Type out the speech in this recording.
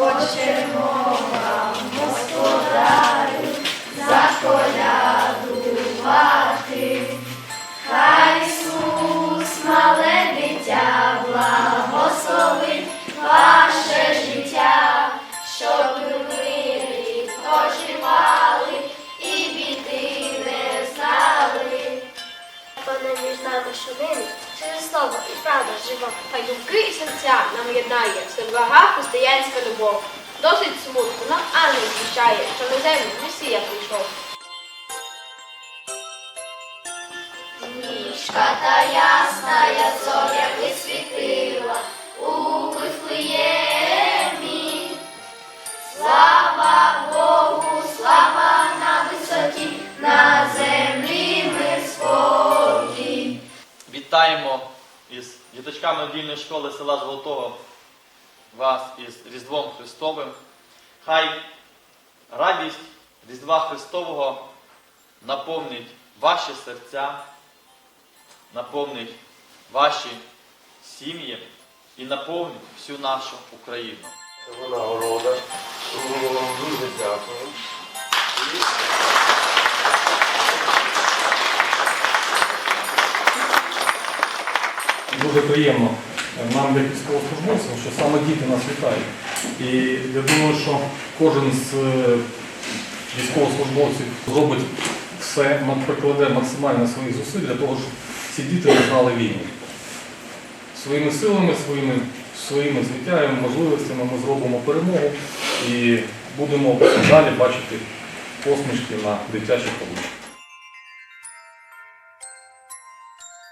pode ser. кошенину, через слово і правда жива, хай думки і серця нам єднає, сервага християнська любов. Досить смутку нам ангел звіщає, що на землю Месія прийшов. Ніжка та ясна я із діточками вільної школи села Золотого вас із Різдвом Христовим. Хай радість Різдва Христового наповнить ваші серця, наповнить ваші сім'ї і наповнить всю нашу Україну. Нагорода. Ми вам дуже дякую. Дуже приємно нам, як військовослужбовцям, що саме діти нас вітають. І я думаю, що кожен з е, військовослужбовців зробить все, прикладе максимально своїх зусиль для того, щоб ці діти не знали війни. Своїми силами, своїми, своїми звиттями, можливостями ми зробимо перемогу і будемо далі бачити посмішки на дитячих обличчях.